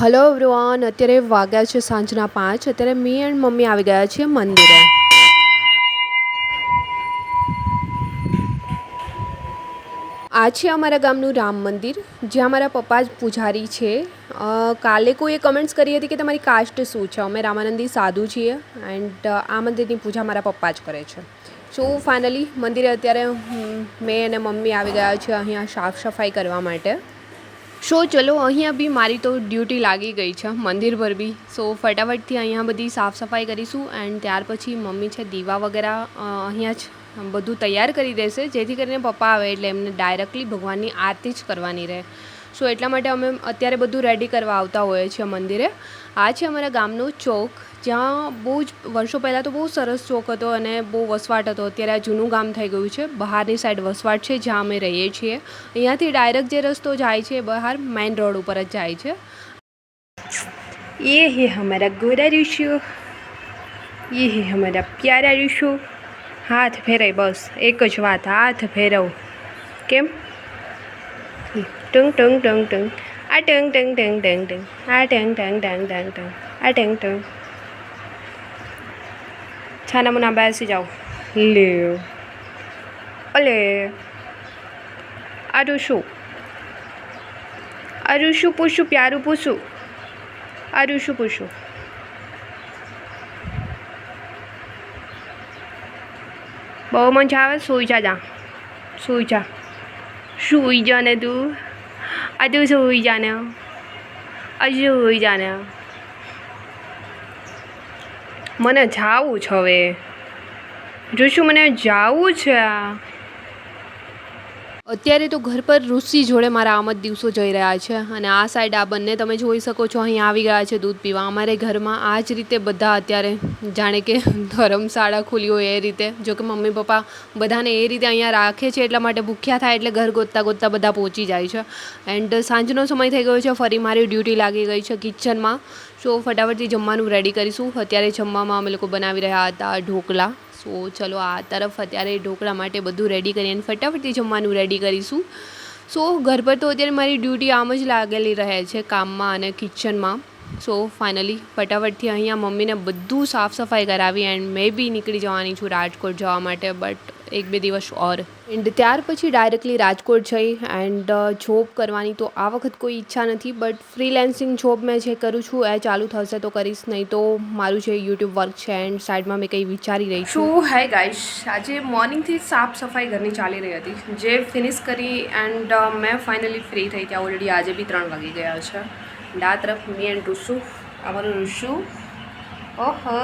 Hello everyone અત્યારે વાગ્યા છે સાંજના પાંચ. અત્યારે મી એન્ડ મમ્મી આવી ગયા છે મંદિરે. આ છે અમારા ગામનું રામ મંદિર, જ્યાં મારા પપ્પા જ પૂજારી છે. કાલે કોઈએ કમેન્ટ્સ કરી હતી કે તમારી કાસ્ટ શું છે? અમે રામાનંદી સાધુ છીએ એન્ડ આ મંદિરની પૂજા મારા પપ્પા જ કરે છે. સો ફાઇનલી મંદિરે અત્યારે મેં અને મમ્મી આવી ગયા છે અહીંયા સાફ સફાઈ કરવા માટે. સો ચલો અહીંયા બી મારી તો ડ્યુટી લાગી ગઈ છે, મંદિર પર બી. સો ફટાફટથી અહીંયા બધી સાફ સફાઈ કરીશું એન્ડ ત્યાર પછી મમ્મી છે દીવા વગેરે અહીંયા જ બધું તૈયાર કરી દેશે. જેથી કરીને પપ્પા આવે એટલે એમને ડાયરેક્ટલી ભગવાનની આરતી જ કરવાની રહે. સો એટલા માટે અમે અત્યારે બધું રેડી કરવા આવતા હોઈએ છીએ મંદિરે. આ છે અમારા ગામનો ચોક. જ્યાં બહુ જ વર્ષો પહેલાં તો બહુ સરસ ચોક હતો અને બહુ વસવાટ હતો. અત્યારે આ જૂનું ગામ થઈ ગયું છે. બહારની સાઈડ વસવાટ છે જ્યાં અમે રહીએ છીએ. અહીંયાથી ડાયરેક્ટ જે રસ્તો જાય છે બહાર મેઇન રોડ ઉપર જ જાય છે. એ હે હમારા ગોરા ઋષિઓ. યે હે હમારા પ્યારા ઋષિઓ. હાથ ફેરાય બસ. એક જ વાત, હાથ ફેરવ. કેમ? ટંગ ટંગ ટંગ ટંગ. આ ટંગ ટંગ ટંગ ટંગ ટંગ. આ ટંગ ટંગ ટંગ ટંગ ટંગ. આ ટંગ ટંગ. છાના મુના બેસી જાઓ લે. અલે. આ શું? આ શું પૂછું પ્યારું પૂછું? આ શું પૂછું? બહુ મજા આવે સૂઈ જા જા. સૂઈ જા. સૂઈ જા ને તું. આ તું સૂઈ જાને અજુ સૂઈ જા ને. મને જાવું છે હવે. જોશું, મને જાવું છે અત્યારે તો ઘર પર ઋષિ જોડે મારા આમ જ દિવસો જઈ રહ્યા છે અને આ સાઈડ આ બંને તમે જોઈ શકો છો, અહીં આવી ગયા છે દૂધ પીવા. અમારે ઘરમાં આ જ રીતે બધા અત્યારે, જાણે કે ધર્મશાળા ખુલી હોય એ રીતે. જો કે મમ્મી પપ્પા બધાને એ રીતે અહીંયા રાખે છે, એટલા માટે ભૂખ્યા થાય એટલે ઘર ગોતતા ગોતતા બધા પહોંચી જાય છે. એન્ડ સાંજનો સમય થઈ ગયો છે, ફરી મારી ડ્યુટી લાગી ગઈ છે કિચનમાં સો ફટાફટથી જમવાનું રેડી કરીશું. અત્યારે જમવામાં અમે લોકો બનાવી રહ્યા હતા ઢોકળા. સો ચલો આ તરફ અત્યારે ઢોકળા માટે બધું રેડી કરી અને ફટાફટથી જમવાનું રેડી કરીશું. સો ઘર પર તો અત્યારે મારી ડ્યુટી આમ જ લાગેલી રહે છે કામમાં અને કિચનમાં સો ફાઇનલી ફટાફટથી અહીંયા મમ્મીને બધું સાફ સફાઈ કરાવી એન્ડ મેં બી નીકળી જવાની છું રાજકોટ જવા માટે બટ એક બે દિવસ ઓર. એન્ડ ત્યાર પછી ડાયરેક્ટલી રાજકોટ જઈ એન્ડ જોબ કરવાની તો આ વખત કોઈ ઈચ્છા નથી બટ ફ્રીલેન્સિંગ જોબ મેં જે કરું છું એ ચાલુ થશે તો કરીશ નહીં તો મારું જે યુટ્યુબ વર્ક છે એન્ડ સાઈડમાં મેં કંઈ વિચારી રહી છું. શું હે ગાઈશ આજે મોર્નિંગથી સાફ સફાઈ ઘરની ચાલી રહી હતી. જે ફિનિશ કરી એન્ડ મેં ફાઇનલી ફ્રી થઈ ત્યાં ઓલરેડી આજે બી ત્રણ વાગી ગયા છે. ડા તરફ મી એન્ડ ઋષુ અમારું ઋષુ. ઓહો!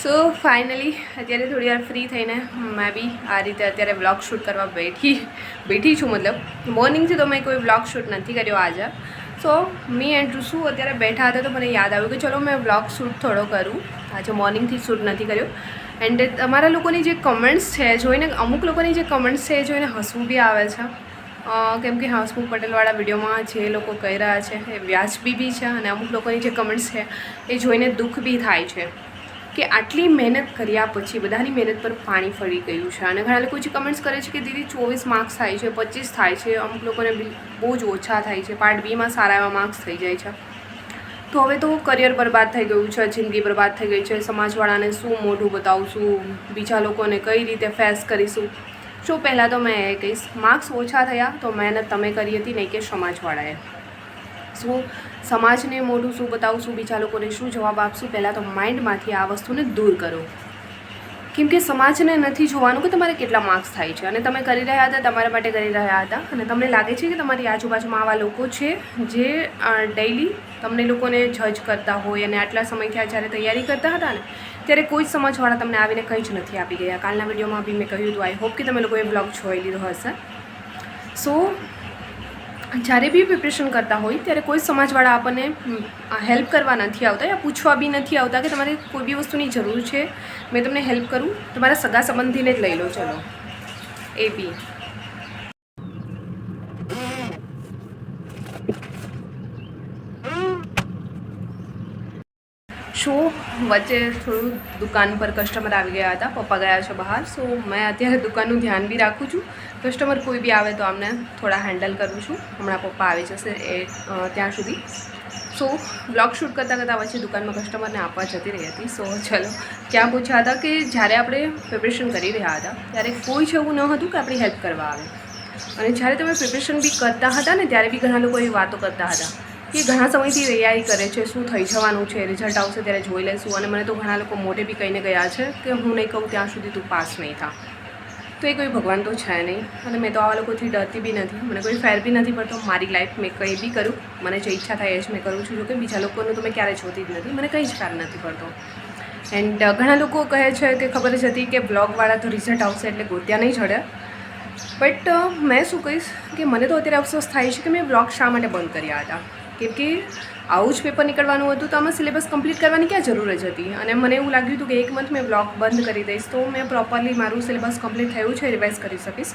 સો ફાઇનલી અત્યારે થોડી વાર ફ્રી થઈને મેં બી આ રીતે અત્યારે વ્લોગ શૂટ કરવા બેઠી બેઠી છું મતલબ. મોર્નિંગથી તો મેં કોઈ વ્લોગ શૂટ નથી કર્યો આજે. સો મી એન્ડ ઋષુ અત્યારે બેઠા હતા તો મને યાદ આવ્યું કે ચલો મેં વ્લોગ શૂટ થોડો કરું. આજે મોર્નિંગથી શૂટ નથી કર્યો. એન્ડ તમારા લોકોની જે કમેન્ટ્સ છે, જોઈને અમુક લોકોની જે કમેન્ટ્સ છે જોઈને હસવું બી આવે છે. કેમ કે હસમુખ પટેલવાળા વિડીયોમાં જે લોકો કહી રહ્યા છે, એ વ્યાજબી બી છે અને અમુક લોકોની જે કમેન્ટ્સ છે, એ જોઈને દુઃખ બી થાય છે. કે આટલી મહેનત કર્યા પછી બધાની મહેનત પર પાણી ફરી ગયું છે. અને ઘણા લોકો જે કમેન્ટ્સ કરે છે કે દીદી ચોવીસ માર્ક્સ થાય છે, પચીસ થાય છે, અમુક લોકોને બહુ જ ઓછા થાય છે. પાર્ટ બીમાં સારા એવા માર્ક્સ થઈ જાય છે. તો હવે તો કરિયર બરબાદ થઈ ગયું છે, જિંદગી બરબાદ થઈ ગઈ છે. સમાજવાળાને શું મોઢું બતાવશું? બીજા લોકોને કઈ રીતે ફેસ કરીશું? શું પહેલાં તો મેં કહીશ માર્ક્સ ઓછા થયા તો મહેનત તમે કરી હતી નહીં કે સમાજવાળાએ. શું સમાજને મોઢું શું બતાવશું બીજા લોકોને શું જવાબ આપશું, પહેલાં તો માઇન્ડમાંથી આ વસ્તુને દૂર કરો. કેમ કે સમાજને નથી જોવાનું કે તમારે કેટલા માર્ક્સ થાય છે. અને તમે કરી રહ્યા હતા, તમારા માટે કરી રહ્યા હતા. અને તમને લાગે છે કે તમારી આજુબાજુમાં આવા લોકો છે જે ડેઈલી તમને લોકોને જજ કરતા હોય અને આટલા સમયથી આ જ્યારે તૈયારી કરતા હતા ને, ત્યારે કોઈ જ સમાજવાળા તમને આવીને કંઈ જ નથી આપી ગયા. કાલના વિડીયોમાં બી મેં કહ્યું હતું આઈ હોપ કે તમે લોકોએ બ્લોગ જોઈ લીધો હશે. સો જ્યારે બી પ્રિપરેશન કરતા હોય, ત્યારે કોઈ સમાજવાળા આપણને હેલ્પ કરવા નથી આવતા યા પૂછવા બી નથી આવતા કે તમારે કોઈ બી વસ્તુની જરૂર છે, મેં તમને હેલ્પ કરું, તમારા સગા સંબંધીને જ લઈ લો, ચલો. એ બી શું વચ્ચે થોડું દુકાન પર કસ્ટમર આવી ગયા હતા, પપ્પા ગયા છે બહાર. સો મેં અત્યારે દુકાનનું ધ્યાન બી રાખું છું. કસ્ટમર કોઈ બી આવે તો આમને થોડા હેન્ડલ કરું છું. હમણાં પપ્પા આવી જશે એ ત્યાં સુધી. સો બ્લોગ શૂટ કરતાં કરતાં વચ્ચે દુકાનમાં કસ્ટમરને આપવા જતી રહી હતી. સો ચલો, ત્યાં પૂછ્યા હતા કે જ્યારે આપણે પ્રિપરેશન કરી રહ્યા હતા, ત્યારે કોઈ જ એવું ન હતું કે આપણી હેલ્પ કરવા આવે. અને જ્યારે તમે પ્રિપરેશન બી કરતા હતા ને, ત્યારે બી ઘણા લોકો એવી વાતો કરતા હતા. કે ઘણા સમયથી તૈયારી કરે છે, શું થઈ જવાનું છે રિઝલ્ટ આવશે ત્યારે જોઈ લેશું અને મને તો ઘણા લોકો મોઢે બી કહીને ગયા છે કે હું નહીં કહું ત્યાં સુધી તું પાસ નહીં થા. તો એ કોઈ ભગવાન તો છે નહીં. અને મેં તો આવા લોકોથી ડરતી બી નથી. મને કોઈ ફેર બી નથી પડતો. મારી લાઈફ મેં કંઈ બી કરું, મને જે ઈચ્છા થાય એ જ મેં કરું છું. જોકે બીજા લોકોનું તો મેં ક્યારેય જોતી જ નથી. મને કંઈ જ ફેર નથી પડતો. એન્ડ ઘણા લોકો કહે છે કે ખબર જ હતી કે બ્લોગવાળા તો રિઝલ્ટ આવશે એટલે ગોત્યા નહીં ચડે બટ મેં શું કહીશ કે મને તો અત્યારે અફસોસ થાય છે કે મેં બ્લોગ શા માટે બંધ કર્યા હતા? કેમ કે આવું જ પેપર નીકળવાનું હતું તો આમાં સિલેબસ કમ્પ્લીટ કરવાની ક્યાં જરૂર જ હતી? અને મને એવું લાગ્યું હતું કે એક મંથ મેં બ્લોગ બંધ કરી દઈશ તો મેં પ્રોપરલી મારું સિલેબસ કમ્પ્લીટ થયું છે રિવાઇઝ કરી શકીશ.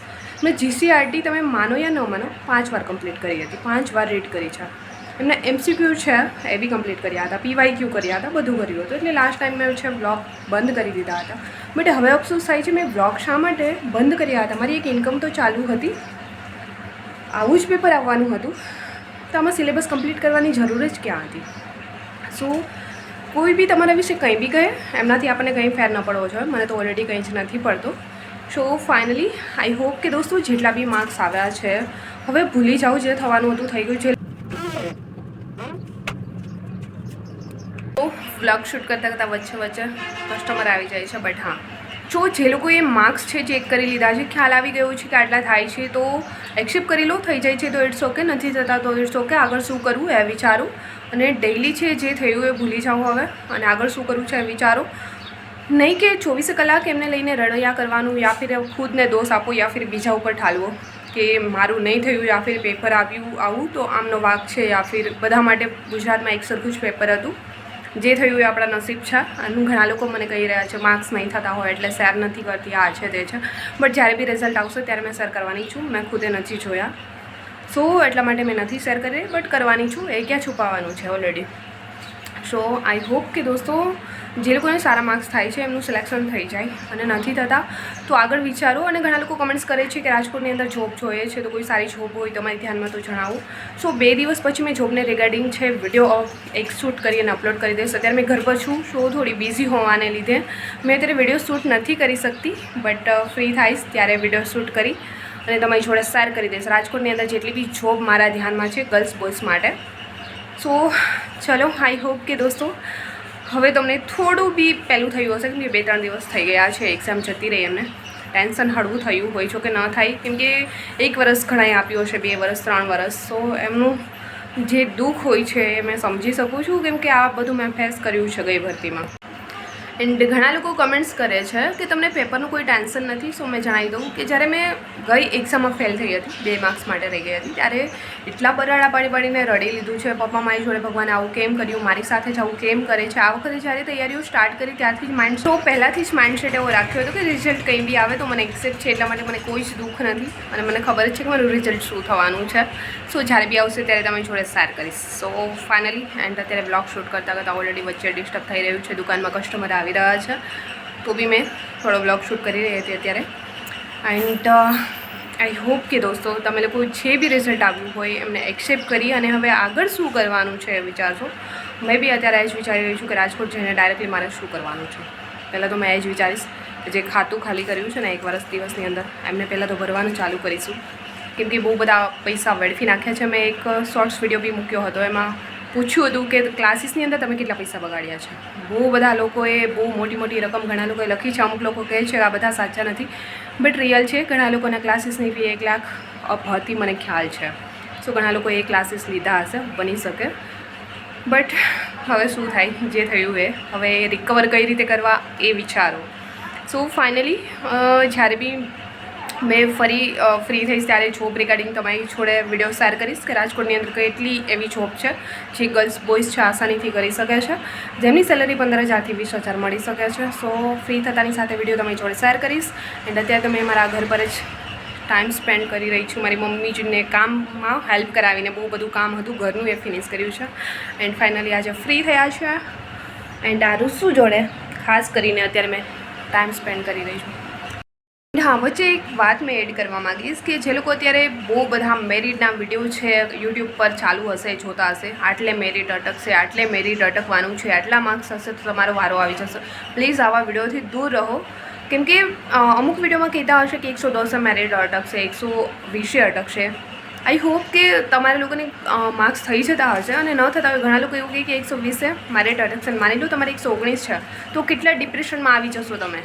મેં જીસીઆરટી તમે માનો યા ન માનો, પાંચ વાર કમ્પ્લીટ કરી હતી. પાંચ વાર રીડ કરી છે. એમને એમસીક્યુ છે, એ બી કમ્પ્લીટ કર્યા હતા. પીવાય ક્યુ કર્યા હતા, બધું કર્યું હતું. એટલે લાસ્ટ ટાઈમ મેં છે બ્લોગ બંધ કરી દીધા હતા. બટ હવે અફસોસ થાય છે, મેં બ્લોગ શા માટે બંધ કર્યા હતા? મારી એક ઇન્કમ તો ચાલુ હતી. આવું જ પેપર આવવાનું હતું. તો આમાં સિલેબસ કમ્પ્લીટ કરવાની જરૂર જ ક્યાં હતી? સો કોઈ બી તમારા વિશે કંઈ બી કહે, એમનાથી આપણને કંઈ ફેર ન પડવો જોઈએ. મને તો ઓલરેડી કંઈ જ નથી પડતો. સો ફાઇનલી આઈ હોપ કે દોસ્તો, જેટલા બી માર્ક્સ આવ્યા છે, હવે ભૂલી જાઓ જે થવાનું હતું, થઈ ગયું છે. બ્લોગ શૂટ કરતાં કરતાં વચ્ચે વચ્ચે કસ્ટમર આવી જાય છે બટ હા. જો જે લોકોએ માર્ક્સ છે ચેક કરી લીધા છે, ખ્યાલ આવી ગયો છે કે આટલા થાય છે, તો એક્સેપ્ટ કરી લો, થઈ જાય છે, તો ઇટ્સ ઓકે નથી થતા તો ઇટ્સ ઓકે આગળ શું કરવું એ વિચારો. અને ડેઇલી છે જે થયું એ ભૂલી જાઓ હવે. અને આગળ શું કરવું છે એ વિચારો. નહીં કે ચોવીસ કલાક એમને લઈને રડૈયા કરવાનું યા ફિર ખુદને દોષ આપો યા ફિર બીજા ઉપર ઠાલવો કે મારું નહીં થયું યા ફિર પેપર આવ્યું આવું, તો આમનો વાક છે યા ફિર બધા માટે ગુજરાતમાં એક સરખું જ પેપર હતું. જે થયું એ આપણા નસીબ છે. અને ઘણા લોકો મને કહી રહ્યા છે માર્ક્સ નહીં થતા હોય એટલે શેર નથી કરતી, આ છે, તે છે. બટ જ્યારે બી રિઝલ્ટ આવશે ત્યારે મેં શેર કરવાની છું. મેં ખુદે નથી જોયા. સો એટલા માટે મેં નથી શેર કરી બટ કરવાની છું. એ ક્યાં છુપાવવાનું છે ઓલરેડી સો આઈ હોપ કે દોસ્તો જે લોકોને સારા માર્ક્સ થાય છે, એમનું સિલેક્શન થઈ જાય અને નથી થતા. તો આગળ વિચારો અને ઘણા લોકો કમેન્ટ્સ કરે છે કે રાજકોટની અંદર જોબ જોઈએ છે, તો કોઈ સારી જોબ હોય, તમારી ધ્યાનમાં તો જણાવો. સો બે દિવસ પછી મેં જોબને રિગાર્ડિંગ છે વીડિયો એક શૂટ કરી અને અપલોડ કરી દઈશ. અત્યારે મેં ઘર પર છું સો થોડી બિઝી હોવાને લીધે મેં અત્યારે વીડિયો શૂટ નથી કરી શકતી બટ ફ્રી થાઈશ ત્યારે વીડિયો શૂટ કરી અને તમારી જોડે શેર કરી દઈશ. રાજકોટની અંદર જેટલી બી જોબ મારા ધ્યાનમાં છે ગર્લ્સ બોય્સ માટે. સો ચલો આઈ હોપ કે દોસ્તો હવે તમને થોડું બી પહેલું થયું હશે કેમ કે બે ત્રણ દિવસ થઈ ગયા છે એક્ઝામ જતી રહી એમને. ટેન્શન હળવું થયું હોય છો કે ન થાય. કેમ કે એક વર્ષ ઘણાએ આપ્યું હશે, બે વર્ષ ત્રણ વર્ષ તો એમનું જે દુઃખ હોય છે એ મેં સમજી શકું છું. કેમ કે આ બધું મેં ફેસ કર્યું છે ગઈ ભરતીમાં. એન્ડ ઘણા લોકો કમેન્ટ્સ કરે છે કે તમને પેપરનું કોઈ ટેન્શન નથી સો મેં જણાવી દઉં કે જ્યારે મેં ગઈ એક્ઝામમાં ફેલ થઈ હતી, બે માર્ક્સ માટે રહી ગઈ હતી, ત્યારે એટલા બરાડા પાડી પાડીને રડી લીધું છે, પપ્પા મારી જોડે, ભગવાને આવું કેમ કર્યું, મારી સાથે જ આવું કેમ કરે છે, આ વખતે જ્યારે તૈયારીઓ સ્ટાર્ટ કરી, ત્યારથી જ માઇન્ડ સો પહેલાંથી જ માઇન્ડસેટ એવો રાખ્યો હતો કે રિઝલ્ટ કંઈ બી આવે તો મને એક્સેપ્ટ છે, એટલા માટે મને કોઈ જ દુઃખ નથી, અને મને ખબર જ છે કે મારું રિઝલ્ટ શું થવાનું છે. સો જ્યારે બી આવશે ત્યારે તમે જોડે શેર કરીશ. સો ફાઇનલી એન્ડ અત્યારે બ્લોગ શૂટ કરતાં કરતાં ઓલરેડી વચ્ચે ડિસ્ટર્બ થઈ રહ્યું છે, દુકાનમાં કસ્ટમર આવી રહ્યા છે. તો બી મેં થોડો બ્લોગ શૂટ કરી રહી હતી અત્યારે. એન્ડ આઈ હોપ કે દોસ્તો તમે લોકો જે બી રિઝલ્ટ આવ્યું હોય એમને એક્સેપ્ટ કરી અને હવે આગળ શું કરવાનું છે એ વિચારશો? મેં બી અત્યારે એ જ વિચારી રહી છું કે રાજકોટ જઈને ડાયરેક્ટલી મારે શું કરવાનું છે. પહેલાં તો મેં એ જ વિચારીશ કે જે ખાતું ખાલી કર્યું છે ને એક વર્ષ દિવસની અંદર, એમને પહેલાં તો ભરવાનું ચાલુ કરીશું. કેમ કે બહુ બધા પૈસા વેડફી નાખ્યા છે. મેં એક શોર્ટ્સ વીડિયો બી મૂક્યો હતો. એમાં પૂછ્યું હતું કે ક્લાસીસની અંદર તમે કેટલા પૈસા બગાડ્યા છે? બહુ બધા લોકોએ બહુ મોટી મોટી રકમ ઘણા લોકોએ લખી છે, અમુક લોકો કહે છે આ બધા સાચા નથી. બટ રિયલ છે, ઘણા લોકોના ક્લાસીસની ફી એક લાખ અપ હતી, મને ખ્યાલ છે. સો ઘણા લોકોએ એ ક્લાસીસ લીધા હશે, બની શકે. બટ હવે શું થાય, જે થયું એ. હવે રિકવર કઈ રીતે કરવા એ વિચારો. સો ફાઇનલી જ્યારે બી મેં ફરી ફ્રી થઈશ ત્યારે જોબ રિગાર્ડિંગ તમારી જોડે વીડિયો શેર કરીશ કે રાજકોટની અંદર કેટલી એવી જોબ છે જે ગર્લ્સ બોયઝ છે આસાનીથી કરી શકે છે. જેમની સેલરી પંદર હજારથી વીસ હજાર મળી શકે છે. સો ફ્રી થતાની સાથે વીડિયો તમારી જોડે શેર કરીશ. એન્ડ અત્યારે તમે મારા ઘર પર જ ટાઈમ સ્પેન્ડ કરી રહી છું. મારી મમ્મીજીને કામમાં હેલ્પ કરાવીને બહુ બધું કામ હતું. ઘરનું એ ફિનિશ કર્યું છે. એન્ડ ફાઇનલી આજે ફ્રી થયા છે. એન્ડ આ રૂસુ જોડે ખાસ કરીને અત્યારે મેં ટાઈમ સ્પેન્ડ કરી રહી છું. હા વચ્ચે એક વાત મેં એડ કરવા માંગીશ કે જે લોકો અત્યારે બહુ બધા મેરિટના વીડિયો છે યુટ્યુબ પર ચાલુ હશે, જોતા હશે. આટલે મેરિટ અટકશે, આટલે મેરિટ અટકવાનું છે, આટલા માર્ક્સ હશે તો તમારો વારો આવી જશે. પ્લીઝ આવા વિડીયોથી દૂર રહો. કેમ કે અમુક વિડીયોમાં કહેતા હશે કે એકસો દસે મેરિટ અટકશે, એકસો વીસે અટકશે. આઈ હોપ કે તમારા લોકોને માર્ક્સ થઈ જતા હશે અને ન થતા હોય. ઘણા લોકો એવું કહે કે એકસો વીસે મેરિટ અટકશે. અને માની લો તમારે એકસો ઓગણીસ છે. તો કેટલા ડિપ્રેશનમાં આવી જશો તમે?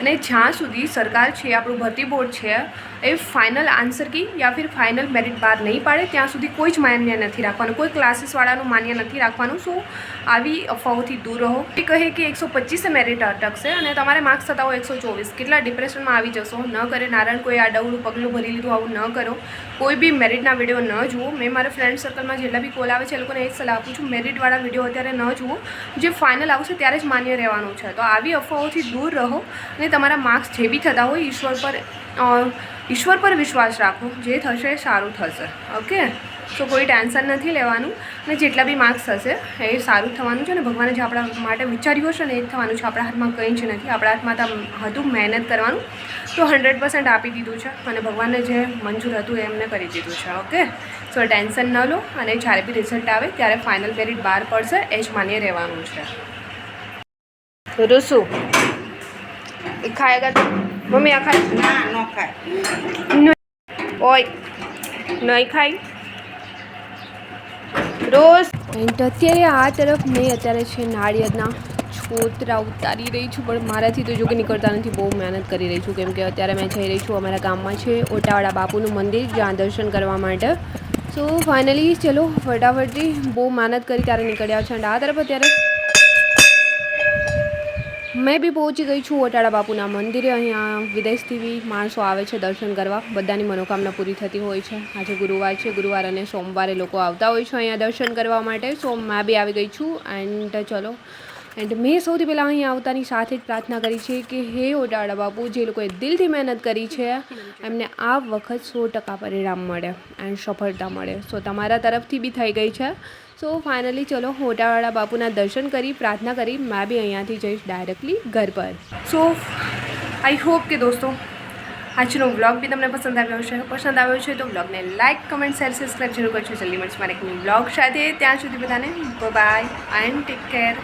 અને જ્યાં સુધી સરકાર છે, આપણું ભરતી બોર્ડ છે, એ ફાઇનલ આન્સર કી યા ફિર ફાઇનલ મેરિટ બહાર નહીં પાડે, ત્યાં સુધી કોઈ જ માન્ય નથી રાખવાનું, કોઈ ક્લાસીસવાળાનું માન્ય નથી રાખવાનું. સો આવી અફવાઓથી દૂર રહો. એ કહે કે એકસો પચીસે મેરિટ અટકશે અને તમારે માર્ક્સ થતા હોય એકસો ચોવીસ. કેટલા ડિપ્રેશનમાં આવી જશો? ન કરે નારાયણ કોઈ આડવડું પગલું ભરી લીધું, આવું ન કરો. કોઈ બી મેરિટના વીડિયો ન જુઓ. મેં મારા ફ્રેન્ડ સર્કલમાં જેટલા બી કોલ આવે છે, એ લોકોને એ સલાહ આપું છું. મેરિટવાળા વીડિયો અત્યારે ન જુઓ. જે ફાઇનલ આવશે, ત્યારે જ માન્ય રહેવાનું છે. તો આવી અફવાઓથી દૂર રહો. તમારા માર્ક્સ જે બી થતા હોય ઈશ્વર પર ઈશ્વર પર વિશ્વાસ રાખો. જે થશે સારું થશે. ઓકે? સો કોઈ ટેન્શન નથી લેવાનું. અને જેટલા બી માર્ક્સ થશે એ સારું થવાનું છે અને ભગવાને જે આપણા માટે વિચાર્યું હશે ને એ જ થવાનું છે. આપણા હાથમાં કંઈ જ નથી. આપણા હાથમાં તો હતું મહેનત કરવાનું. તો હંડ્રેડ પર્સન્ટ આપી દીધું છે અને ભગવાનને જે મંજૂર હતું એ એમને કરી દીધું છે. ઓકે? સો ટેન્શન ન લો અને જ્યારે બી રિઝલ્ટ આવે ત્યારે ફાઇનલ પેરિડ બહાર પડશે. એ જ માન્ય રહેવાનું છે. રૂસુ એ ખાएगा तो મમ્મી આ ખાય? ના નો ખાય. ઓય નહીં ખાય? રોજ તો અત્યારે આ તરફ મેં અત્યારે છે નાળિયેરના છોતરા ઉતારી રહી છું પણ મારાથી તો જો કે નીકળતા નથી બહુ મહેનત કરી રહી છું કેમ કે અત્યારે મેં જઈ રહી છું અમારા ગામમાં છે ઓટાવાડા બાપુનું મંદિર જ્યાં દર્શન કરવા માટે. સો ફાઇનલી ચલો ફટાફટથી બહુ મહેનત કરી ત્યારે નીકળ્યા છે અને આ તરફ અત્યારે મેં બી પહોંચી ગઈ છું ઓટાળા બાપુના મંદિરે. અહીંયા વિદેશથી બી માણસો આવે છે દર્શન કરવા. બધાની મનોકામના પૂરી થતી હોય છે. આજે ગુરુવાર છે. ગુરુવાર અને સોમવારે લોકો આવતા હોય છે અહીંયા દર્શન કરવા માટે. સો, મેં બી આવી ગઈ છું. એન્ડ ચલો એન્ડ મેં સૌથી પહેલાં અહીંયા આવતાની સાથે જ પ્રાર્થના કરી છે કે હે ઓટાળા બાપુ, જે લોકોએ દિલથી મહેનત કરી છે, એમને આ વખત સો ટકા પરિણામ મળે એન્ડ સફળતા મળે. સો તમારા તરફથી બી થઈ ગઈ છે. સો ફાઇનલી ચલો હોટાવાળા બાપુના દર્શન કરી, પ્રાર્થના કરી, મેં બી અહીંયાથી જઈશ ડાયરેક્ટલી ઘર પર. સો આઈ હોપ કે દોસ્તો, આજનો બ્લોગ બી તમને પસંદ આવ્યો છે પસંદ આવ્યો છે તો બ્લોગને લાઇક કમેન્ટ શેર સબસ્ક્રાઈબ જરૂર કરજો. જલ્દી મળશે મારે એક બ્લોગ સાથે. ત્યાં સુધી બધાને બાય એન્ડ ટેક કેર